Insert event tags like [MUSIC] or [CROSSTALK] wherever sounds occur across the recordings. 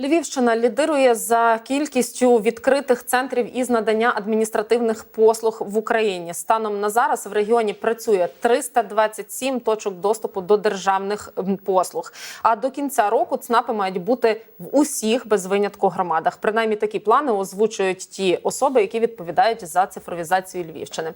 Львівщина лідирує за кількістю відкритих центрів із надання адміністративних послуг в Україні. Станом на зараз в регіоні працює 327 точок доступу до державних послуг. А до кінця року ЦНАПи мають бути в усіх без винятку громадах. Принаймні такі плани озвучують ті особи, які відповідають за цифровізацію Львівщини.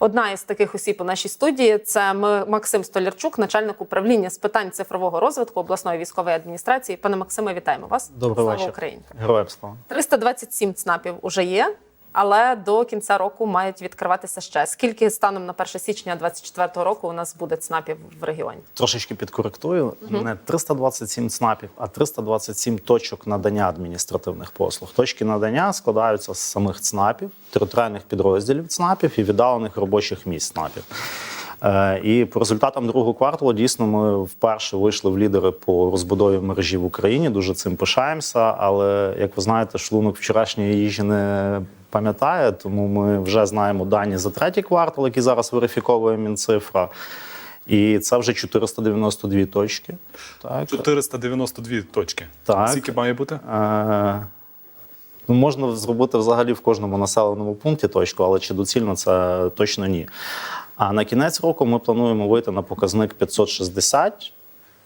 Одна із таких осіб у нашій студії це Максим Столярчук, начальник управління з питань цифрового розвитку обласної військової адміністрації. Пане Максиме, вітаємо вас. Добрий Слава вечір. Україні. Героям слава. 327 ЦНАПів уже є, але до кінця року мають відкриватися ще. Скільки станом на 1 січня 2024 року у нас буде ЦНАПів в регіоні? Трошечки підкоректую. Не 327 ЦНАПів, а 327 точок надання адміністративних послуг. Точки надання складаються з самих ЦНАПів, територіальних підрозділів ЦНАПів і віддалених робочих місць ЦНАПів. Е, І по результатам другого кварталу дійсно ми вперше вийшли в лідери по розбудові мережі в Україні. Дуже цим пишаємося. Але як ви знаєте, шлунок вчорашньої їжі не пам'ятає, тому ми вже знаємо дані за третій квартал, які зараз верифіковує Мінцифра. І це вже 492 точки. Так. 492 точки. Так. Скільки має бути? Е, ну, можна зробити взагалі в кожному населеному пункті точку, але чи доцільно це точно ні. А на кінець року ми плануємо вийти на показник 560.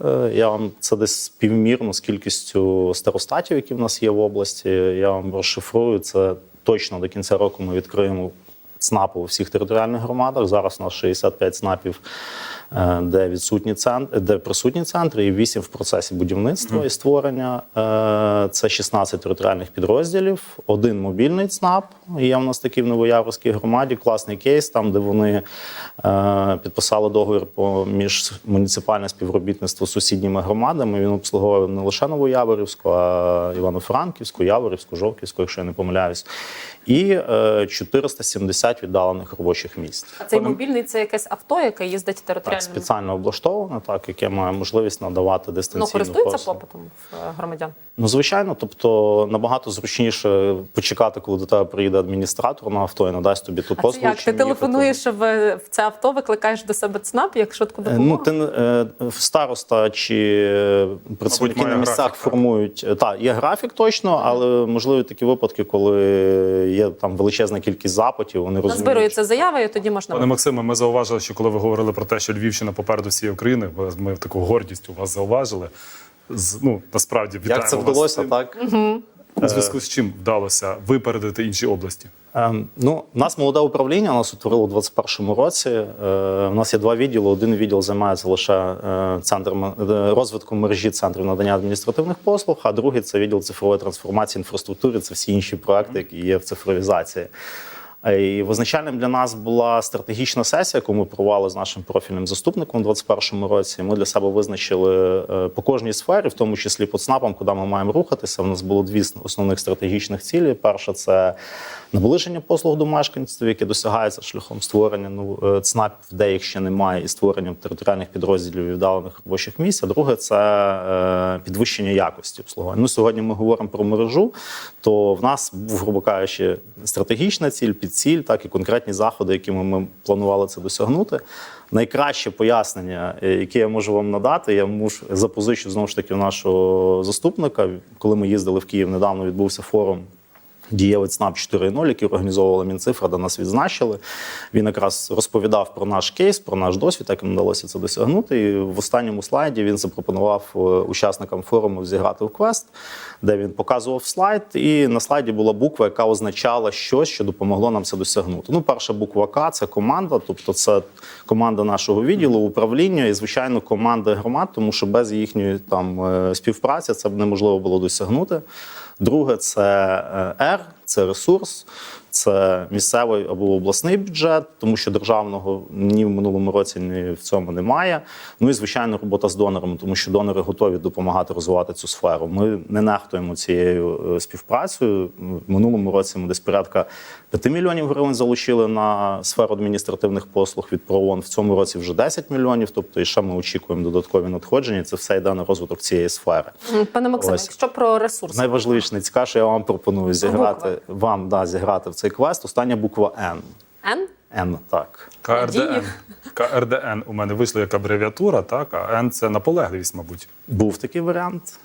Е, Я вам це десь співмірно з кількістю старостатів, які в нас є в області. Я вам розшифрую це точно до кінця року. Ми відкриємо ЦНАПи у всіх територіальних громадах. Зараз у нас 65 ЦНАПів, де відсутні центри, де присутні центри, і 8 в процесі будівництва і створення. Е, Це 16 територіальних підрозділів, один мобільний ЦНАП. Є у нас такий в Новояворській громаді. Класний кейс, там де вони е, підписали договір по між муніципальне співробітництво з сусідніми громадами. Він обслуговує не лише Новояворівську, а Івано-Франківську, Яворівську, Жовківську, якщо я не помиляюсь. І е, 470 віддалених робочих місць. А цей мобільний це якесь авто, яке їздить Так, спеціально облаштоване, так, яке має можливість надавати дистанційну користується послугу. попитом в е, громадян. Ну, звичайно, тобто набагато зручніше почекати, коли до тебе приїде адміністратор на авто і надасть тобі ту А це послугу. як? Ти телефонуєш в, в це авто, викликаєш до себе ЦНАП як швидку Е, допомогу? Ну, ти е, староста чи е, працівники на місцях графік, формують. е, Так, є графік точно, але можливі такі випадки, коли є там величезна кількість запитів, вони розуміють. Назбирується заява, і тоді можна Пане Максиме, ми зауважили, що коли ви говорили про те, що Львівщина попереду всієї України, ми таку гордість у вас зауважили. З, ну, насправді, вітаємо Як це вдалося, цим. так? У зв'язку з чим вдалося випередити інші області? Ем, Ну, у нас молоде управління, нас утворило у 2021 році. Е, У нас є два відділи. Один відділ займається лише е, центром е, розвитком мережі центрів надання адміністративних послуг, а другий це відділ цифрової трансформації інфраструктури. Це всі інші проекти, які є в цифровізації. Е, І визначальним для нас була стратегічна сесія, яку ми провели з нашим профільним заступником у 2021 році. Ми для себе визначили е, по кожній сфері, в тому числі по ЦНАПам, куди ми маємо рухатися. У нас було дві основних стратегічних цілі. Перша це наближення послуг до мешканців, яке досягається шляхом створення ну, е, ЦНАПів, де їх ще немає, і створенням територіальних підрозділів і віддалених робочих місць. А друге це е, підвищення якості обслуговування. Ну, сьогодні ми говоримо про мережу, то в нас був, грубо кажучи, стратегічна ціль, підціль, так і конкретні заходи, якими ми планували це досягнути. Найкраще пояснення, е, яке я можу вам надати, я можу запозичу знову ж таки у нашого заступника. Коли ми їздили в Київ, недавно відбувся форум. Дієвий ЦНАП 4.0, який організовувала Мінцифра, де нас відзначили. Він якраз розповідав про наш кейс, про наш досвід, як їм вдалося це досягнути. І в останньому слайді він запропонував е, учасникам форуму зіграти в квест, де він показував слайд, і на слайді була буква, яка означала щось, що допомогло нам це досягнути. Ну, перша буква К це команда, тобто це команда нашого відділу, управління і, звичайно, команда громад, тому що без їхньої там е, співпраці це б неможливо було досягнути. Друге це R, Р, це ресурс, це місцевий або обласний бюджет, тому що державного ні в минулому році, ні в цьому немає. Ну і звичайно, робота з донорами, тому що донори готові допомагати розвивати цю сферу. Ми не нехтуємо цією е, співпрацею. В минулому році ми десь порядка 5 мільйонів гривень залучили на сферу адміністративних послуг від ПРООН. В цьому році вже 10 мільйонів. Тобто, і ще ми очікуємо додаткові надходження. Це все йде на розвиток цієї сфери. Пане Максиме, якщо про ресурси, Найважливіше не цікаво, що я вам пропоную зіграти Буква. вам да, зіграти в цей квест. Остання буква Н. Н? Н, так. КРДН. КРДН у мене вийшло як абревіатура, так, а Н це наполегливість, мабуть. Був такий варіант.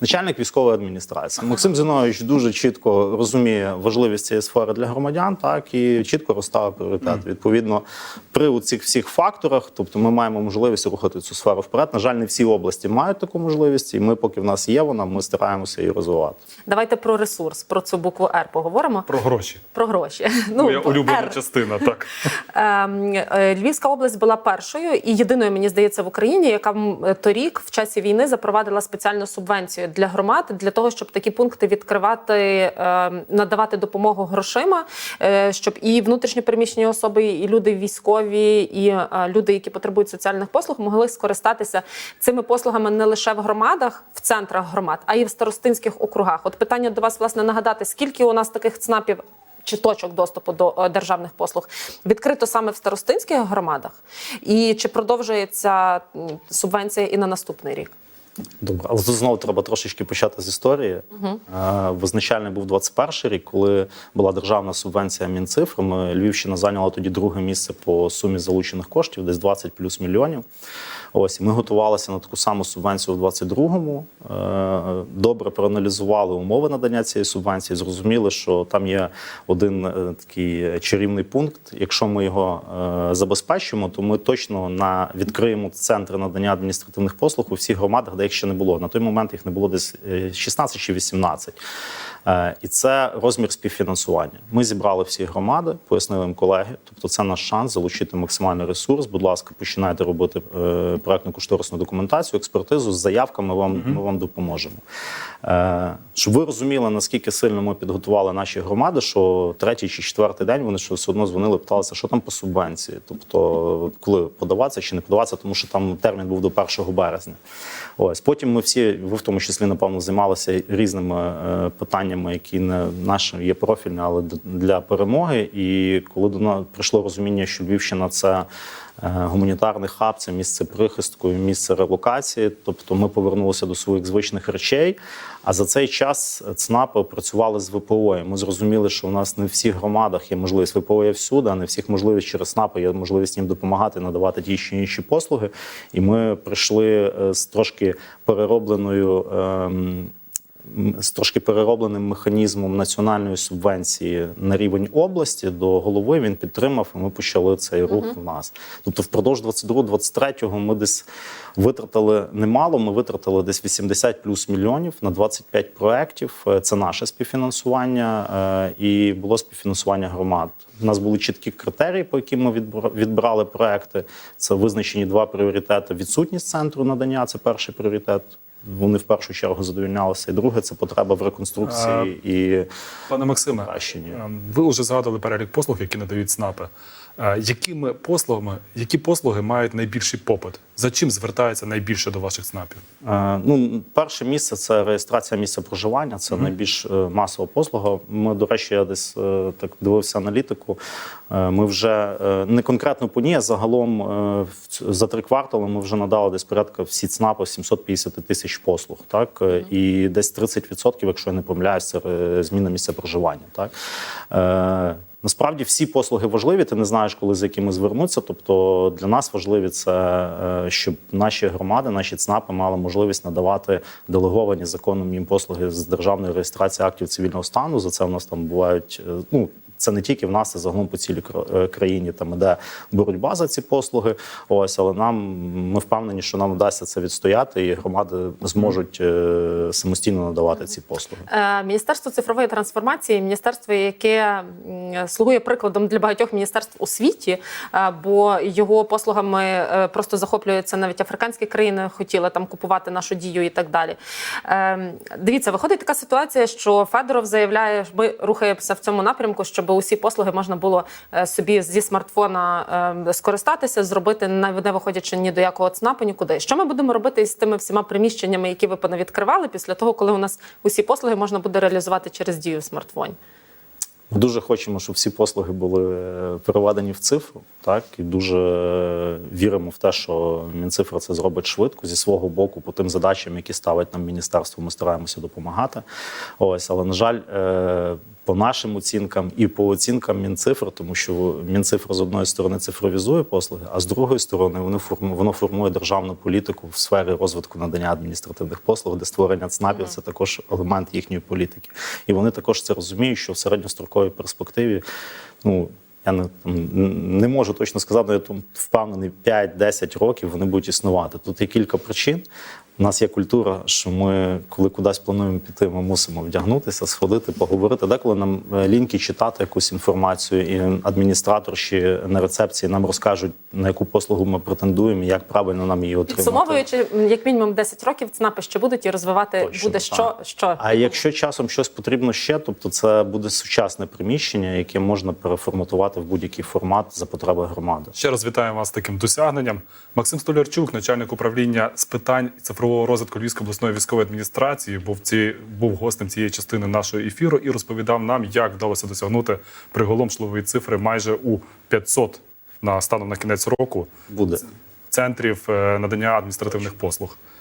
Начальник військової адміністрації Максим Зінович дуже чітко розуміє важливість цієї сфери для громадян, так і чітко розставив пріоритет. Відповідно, при у цих всіх факторах, тобто ми маємо можливість рухати цю сферу вперед. На жаль, не всі області мають таку можливість, і ми, поки в нас є вона, ми стараємося її розвивати. Давайте про ресурс, про цю букву Р поговоримо. Про гроші. Про гроші. [LAUGHS] Моя бо улюблена «Р». частина, так. [LAUGHS] Ем, е, Львівська область була першою і єдиною, мені здається, в Україні, яка торік в часі війни запровадила спеціальну субвенцію для громад для того, щоб такі пункти відкривати, ем, надавати допомогу грошима, е, щоб і внутрішньо переміщені особи, і люди військові, і е, люди, які потребують соціальних послуг, могли скористатися цими послугами не лише в громадах, в центрах громад, а й в старостинських округах. От питання до вас, власне, нагадати, скільки у нас таких ЦНАПів чи точок доступу до е, державних послуг відкрито саме в старостинських громадах, і чи продовжується субвенція і на наступний рік? Добре, але тут знову треба трошечки почати з історії. Е, Визначальний був 21 рік, коли була державна субвенція Мінцифрами. Львівщина зайняла тоді друге місце по сумі залучених коштів, десь 20 плюс мільйонів. Ось ми готувалися на таку саму субвенцію в 22-му. Е, Добре проаналізували умови надання цієї субвенції. Зрозуміли, що там є один е, такий чарівний пункт. Якщо ми його е, забезпечимо, то ми точно на відкриємо центри надання адміністративних послуг у всіх громадах, де їх ще не було. На той момент їх не було десь е, 16 чи 18. Е, І це розмір співфінансування. Ми зібрали всі громади, пояснили їм колеги. Тобто, це наш шанс залучити максимальний ресурс. Будь ласка, починайте робити проектну кошторисну документацію, експертизу з заявками. Вам ми вам допоможемо. Е, Щоб ви розуміли, наскільки сильно ми підготували наші громади, що третій чи четвертий день вони що все одно дзвонили, питалися, що там по субвенції. Тобто, коли подаватися чи не подаватися, тому що там термін був до 1 березня. Ось потім ми всі, ви в тому числі, напевно, займалися різними е, питаннями, які не наші є профільні, але для перемоги. І коли до нас прийшло розуміння, що Львівщина це. Е, Гуманітарний хаб це місце прихистку, місце релокації. Тобто ми повернулися до своїх звичних речей. А за цей час ЦНАПи працювали з ВПО. Ми зрозуміли, що у нас не в всіх громадах є можливість ВПО є всюди, а не всіх можливість через ЦНАПи є можливість їм допомагати, надавати ті чи інші послуги. І ми прийшли е, з трошки переробленою. З трошки переробленим механізмом національної субвенції на рівень області до голови він підтримав, і ми почали цей рух в нас. Тобто, впродовж 22-23 ми десь витратили немало. Ми витратили десь 80 плюс мільйонів на 25 проєктів. Е, Це наше співфінансування е, і було співфінансування громад. У нас були чіткі критерії, по яким ми відбра- відбирали проекти. Це визначені два пріоритети: відсутність центру надання це перший пріоритет. Вони в першу чергу задовільнялися. І друге це потреба в реконструкції і Пане Максиме, покращенні. ем, ви вже згадували перелік послуг, які надають ЦНАПи. Якими послугами, які послуги мають найбільший попит? За чим звертається найбільше до ваших ЦНАПів? Е, Ну, перше місце це реєстрація місця проживання. Це найбільш е, масова послуга. Ми, до речі, я десь е, так дивився аналітику. Е, Ми вже е, не конкретно по ній, а загалом е, за три квартали ми вже надали десь порядка всі ЦНАПи 750 тисяч послуг. Так Е, і десь 30%, якщо я не помиляюсь, це зміна місця проживання. Так. Е, Насправді всі послуги важливі, ти не знаєш, коли з якими звернуться. Тобто для нас важливі це, е, щоб наші громади, наші ЦНАПи мали можливість надавати делеговані законом їм послуги з державної реєстрації актів цивільного стану. За це в нас там бувають е, ну. Це не тільки в нас, це загалом по цілій е, країні, там іде боротьба за ці послуги. Ось, але нам ми впевнені, що нам вдасться це відстояти, і громади зможуть е, самостійно надавати ці послуги. Е, Міністерство цифрової трансформації, міністерство, яке слугує прикладом для багатьох міністерств у світі, бо його послугами просто захоплюються навіть африканські країни, хотіли там купувати нашу дію і так далі. Е, Дивіться, виходить така ситуація, що Федоров заявляє, що ми рухаємося в цьому напрямку, щоб усі послуги можна було е, собі зі смартфона е, скористатися, зробити не виходячи ні до якого ЦНАПу, нікуди. Що ми будемо робити з тими всіма приміщеннями, які ви понавідкривали після того, коли у нас усі послуги можна буде реалізувати через дію в смартфоні? Ми дуже хочемо, щоб всі послуги були е, переведені в цифру. Так і дуже віримо в те, що Мінцифра це зробить швидко зі свого боку по тим задачам, які ставить нам міністерство. Ми стараємося допомагати. Ось, але на жаль. По нашим оцінкам і по оцінкам Мінцифр, тому що Мінцифр з одної сторони цифровізує послуги, а з другої сторони воно формує, воно формує державну політику в сфері розвитку надання адміністративних послуг, де створення ЦНАПів це також елемент їхньої політики. І вони також це розуміють, що в середньостроковій перспективі, ну. Я не, там, не можу точно сказати, але я там впевнений, 5-10 років вони будуть існувати. Тут є кілька причин. У нас є культура, що ми, коли кудись плануємо піти, ми мусимо вдягнутися, сходити, поговорити. Деколи нам е, ліньки читати якусь інформацію, і адміністраторші на рецепції нам розкажуть, на яку послугу ми претендуємо, і як правильно нам її отримати. Підсумовуючи, як мінімум 10 років ЦНАПи ще будуть і розвивати Точно, буде так. що, що. А якщо часом щось потрібно ще, тобто це буде сучасне приміщення, яке можна переформатувати в будь-який формат за потреби громади. Ще раз вітаємо вас з таким досягненням. Максим Столярчук, начальник управління з питань цифрового розвитку Львівської обласної військової адміністрації, був ці був гостем цієї частини нашого ефіру і розповідав нам, як вдалося досягнути приголомшливої цифри майже у 500 на станом на кінець року Буде. центрів е, надання адміністративних послуг.